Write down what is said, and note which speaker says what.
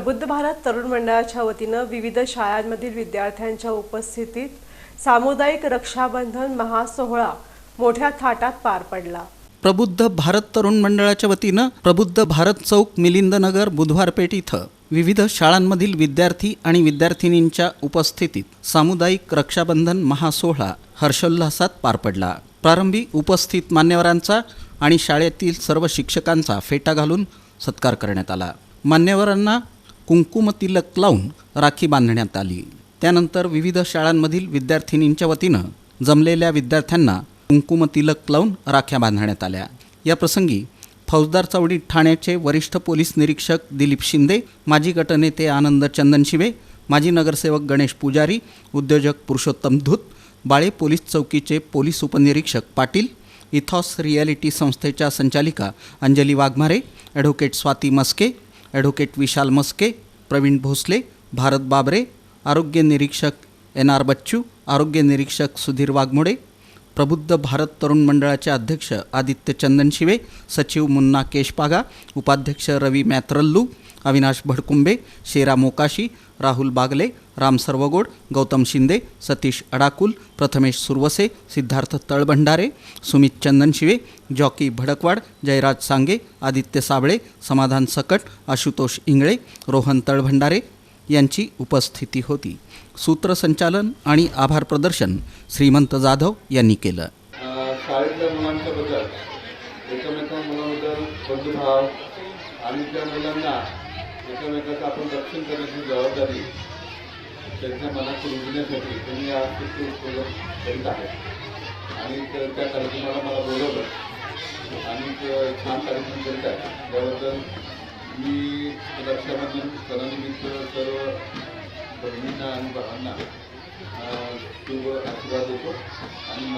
Speaker 1: प्रबुद्ध भारत तरुण मंडळाच्या वतीनं विविध शाळांमधील विद्यार्थ्यांच्या उपस्थितीत सामुदायिक रक्षाबंधन महासोहळा मोठ्या थाटात पार पडला.
Speaker 2: प्रबुद्ध भारत तरुण मंडळाच्या वतीनं प्रबुद्ध भारत चौक मिलिंदनगर बुधवारपेठ इथं विविध शाळांमधील विद्यार्थी आणि विद्यार्थिनींच्या उपस्थितीत सामुदायिक रक्षाबंधन महासोहळा हर्षोल्हासात पार पडला. प्रारंभी उपस्थित मान्यवरांचा आणि शाळेतील सर्व शिक्षकांचा फेटा घालून सत्कार करण्यात आला. मान्यवरांना कुंकुम तिलक लावून राखी बांधण्यात आली. त्यानंतर विविध शाळांमधील विद्यार्थिनींच्या वतीनं जमलेल्या विद्यार्थ्यांना कुंकुम तिलक लावून राख्या बांधण्यात आल्या. या प्रसंगी फौजदार चौडी ठाण्याचे वरिष्ठ पोलीस निरीक्षक दिलीप शिंदे माजी गटनेते आनंद चंदनशिवे माजी नगरसेवक गणेश पुजारी उद्योजक पुरुषोत्तम धूत बाळे पोलीस चौकीचे पोलीस उपनिरीक्षक पाटील इथॉस रिॲलिटी संस्थेच्या संचालिका अंजली वाघमारे ॲडव्होकेट स्वाती मस्के ॲडव्होकेट विशाल मस्के प्रवीण भोसले भारत बाबरे आरोग्य निरीक्षक एन आर बच्चू आरोग्य निरीक्षक सुधीर वाघमोडे प्रबुद्ध भारत तरुण मंडळाचे अध्यक्ष आदित्य चंदनशिवे सचिव मुन्ना केशपागा उपाध्यक्ष रवी मॅत्रल्लू अविनाश भडकुंबे शेरा मोकाशी राहुल बागले राम सर्वगोड गौतम शिंदे सतीश अडाकुल प्रथमेश सुरवसे सिद्धार्थ तळभंडारे सुमित चंदनशिवे जॉकी भडकवाड जयराज सांगे आदित्य साबळे समाधान सकट आशुतोष इंगळे रोहन तळभंडारे यांची उपस्थिती होती. सूत्रसंचालन आणि आभार प्रदर्शन श्रीमंत जाधव यांनी केलं.
Speaker 3: शाळेतल्या मुलांच्या बद्दल एकमेका मुलाबद्दल बंधुभाव आणि त्या मुलांना एकमेकाचं आपण रक्षण करण्याची जबाबदारी त्यांच्या मनात रुजण्यासाठी त्यांनी आज कृत्यपूर्वक करीत आहे आणि त्या कार्यक्रमाला मला बोलवलं. आणि छान कार्यक्रम करीत आहे त्याबद्दल मी रक्षाबंधन सणानिमित्त सर्व बहिणींना आणि भावांना शुभ आशीर्वाद देतो. आणि